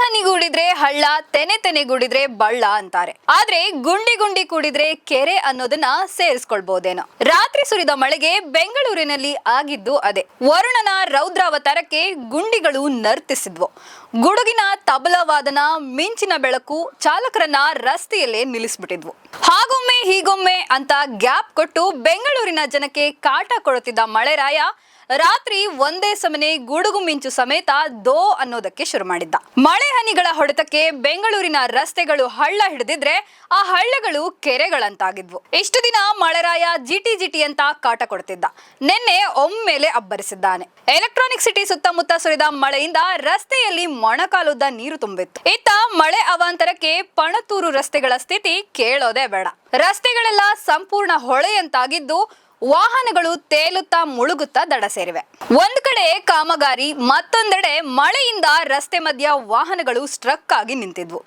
ಹನಿ ಗೂಡಿದ್ರೆ ಹಳ್ಳ, ತೆನೆ ತೆನೆ ಗೂಡಿದ್ರೆ ಬಳ್ಳ ಅಂತಾರೆ. ಆದ್ರೆ ಗುಂಡಿ ಗುಂಡಿ ಕೂಡಿದ್ರೆ ಕೆರೆ ಅನ್ನೋದನ್ನ ಸೇರಿಸ್ಕೊಳ್ಬಹುದೇನೋ ರಾತ್ರಿ ಸುರಿದ ಮಳೆಗೆ ಬೆಂಗಳೂರಿನಲ್ಲಿ ಆಗಿದ್ದು ಅದೇ. ವರುಣನ ರೌದ್ರಾವತಾರಕ್ಕೆ ಗುಂಡಿಗಳು ನರ್ತಿಸಿದ್ವು. ಗುಡುಗಿನ ತಬಲವಾದನ, ಮಿಂಚಿನ ಬೆಳಕು ಚಾಲಕರನ್ನ ರಸ್ತೆಯಲ್ಲೇ ನಿಲ್ಲಿಸ್ಬಿಟ್ಟಿದ್ವು. ಹಾಗೊಮ್ಮೆ ಹೀಗೊಮ್ಮೆ ಅಂತ ಗ್ಯಾಪ್ ಕೊಟ್ಟು ಬೆಂಗಳೂರಿನ ಜನಕ್ಕೆ ಕಾಟ ಕೊಡುತ್ತಿದ್ದ ಮಳೆರಾಯ ರಾತ್ರಿ ಒಂದೇ ಸಮನೆ ಗುಡುಗು ಮಿಂಚು ಸಮೇತ ದೋ ಅನ್ನೋದಕ್ಕೆ ಶುರು ಮಾಡಿದ್ದ. ಮಳೆ ಹನಿಗಳ ಹೊಡೆತಕ್ಕೆ ಬೆಂಗಳೂರಿನ ರಸ್ತೆಗಳು ಹಳ್ಳ ಹಿಡಿದಿದ್ರೆ ಆ ಹಳ್ಳಗಳು ಕೆರೆಗಳಂತಾಗಿದ್ವು. ಇಷ್ಟು ದಿನ ಮಳೆರಾಯ ಜಿಟಿ ಜಿಟಿ ಅಂತ ಕಾಟ ಕೊಡ್ತಿದ್ದ. ನಿನ್ನೆ ಒಮ್ಮೆಲೆ ಅಬ್ಬರಿಸಿದ್ದಾನೆ. ಎಲೆಕ್ಟ್ರಾನಿಕ್ ಸಿಟಿ ಸುತ್ತಮುತ್ತ ಸುರಿದ ಮಳೆಯಿಂದ ರಸ್ತೆಯಲ್ಲಿ ಮೊಣಕಾಲುದ್ದ ನೀರು ತುಂಬಿತ್ತು. ಇತ್ತ ಮಳೆ ಅವಾಂತರಕ್ಕೆ ಪಣತೂರು ರಸ್ತೆಗಳ ಸ್ಥಿತಿ ಕೇಳೋದೇ ಬೇಡ. ರಸ್ತೆಗಳೆಲ್ಲ ಸಂಪೂರ್ಣ ಹೊಳೆಯಂತಾಗಿದ್ದು ವಾಹನಗಳು ತೇಲುತ್ತಾ ಮುಳುಗುತ್ತಾ ದಡ ಸೇರಿವೆ. ಒಂದು ಕಡೆ ಕಾಮಗಾರಿ, ಮತ್ತೊಂದೆಡೆ ಮಳೆಯಿಂದ ರಸ್ತೆ ಮಧ್ಯ ವಾಹನಗಳು ಸ್ಟ್ರಕ್ ಆಗಿ ನಿಂತಿದ್ವು.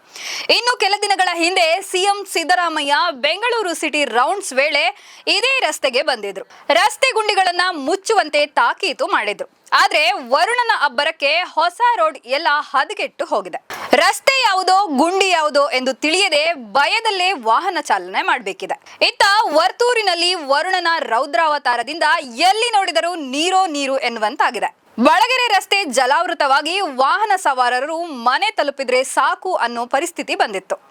ಇನ್ನು ಕೆಲ ದಿನಗಳ ಹಿಂದೆ CM Siddaramaiah Bengaluru city rounds ವೇಳೆ ಇದೇ ರಸ್ತೆಗೆ ಬಂದಿದ್ರು. ರಸ್ತೆ ಗುಂಡಿಗಳನ್ನ ಮುಚ್ಚುವಂತೆ ತಾಕೀತು ಮಾಡಿದ್ರು. ಆದ್ರೆ ವರುಣನ ಅಬ್ಬರಕ್ಕೆ ಹೊಸ ರೋಡ್ ಎಲ್ಲ ಹದಗೆಟ್ಟು ಹೋಗಿದೆ. ರಸ್ತೆ ಯಾವುದೋ, ಗುಂಡಿ ಯಾವುದೋ ಎಂದು ತಿಳಿಯದೆ ಭಯದಲ್ಲೇ ವಾಹನ ಚಾಲನೆ ಮಾಡಬೇಕಿದೆ. ಇತ್ತ ವರ್ತೂರಿನಲ್ಲಿ ವರುಣನ ರೌದ್ರಾವತಾರದಿಂದ ಎಲ್ಲಿ ನೋಡಿದರೂ ನೀರೋ ನೀರು ಎನ್ನುವಂತಾಗಿದೆ. ಬಳಗೆರೆ ರಸ್ತೆ ಜಲಾವೃತವಾಗಿ ವಾಹನ ಸವಾರರು ಮನೆ ತಲುಪಿದ್ರೆ ಸಾಕು ಅನ್ನೋ ಪರಿಸ್ಥಿತಿ ಬಂದಿತ್ತು.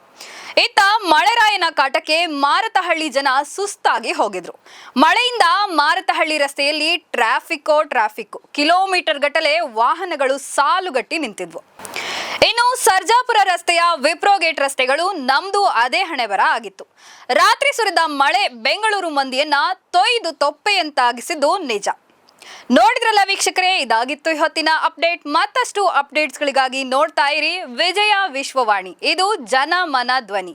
ಇತ್ತ ಮಳೆರಾಯನ ಕಾಟಕ್ಕೆ ಮಾರತಹಳ್ಳಿ ಜನ ಸುಸ್ತಾಗಿ ಹೋಗಿದ್ರು. ಮಳೆಯಿಂದ ಮಾರತಹಳ್ಳಿ ರಸ್ತೆಯಲ್ಲಿ ಟ್ರಾಫಿಕ್ಕೋ. ಟ್ರಾಫಿಕ್ ಕಿಲೋಮೀಟರ್ ಗಟ್ಟಲೆ ವಾಹನಗಳು ಸಾಲುಗಟ್ಟಿ ನಿಂತಿದ್ವು. ಇನ್ನು ಸರ್ಜಾಪುರ ರಸ್ತೆಯ ವಿಪ್ರೋಗೇಟ್ ರಸ್ತೆಗಳು ನಮ್ದು ಅದೇ ಹಣೆಬರ ಆಗಿತ್ತು. ರಾತ್ರಿ ಸುರಿದ ಮಳೆ ಬೆಂಗಳೂರು ಮಂದಿಯನ್ನ ತೊಯ್ದು ತೊಪ್ಪೆಯಂತಾಗಿಸಿದ್ದು ನಿಜ. ನೋಡಿದ್ರಲ್ಲ ವೀಕ್ಷಕರೇ ಇದಾಗಿತ್ತು ಇವತ್ತಿನ ಅಪ್ಡೇಟ್. ಮತ್ತಷ್ಟು ಅಪ್ಡೇಟ್ಸ್ಗಳಿಗಾಗಿ ನೋಡ್ತಾ ಇರಿ ವಿಜಯ ವಿಶ್ವವಾಣಿ. ಇದು ಜನಮನ ಧ್ವನಿ.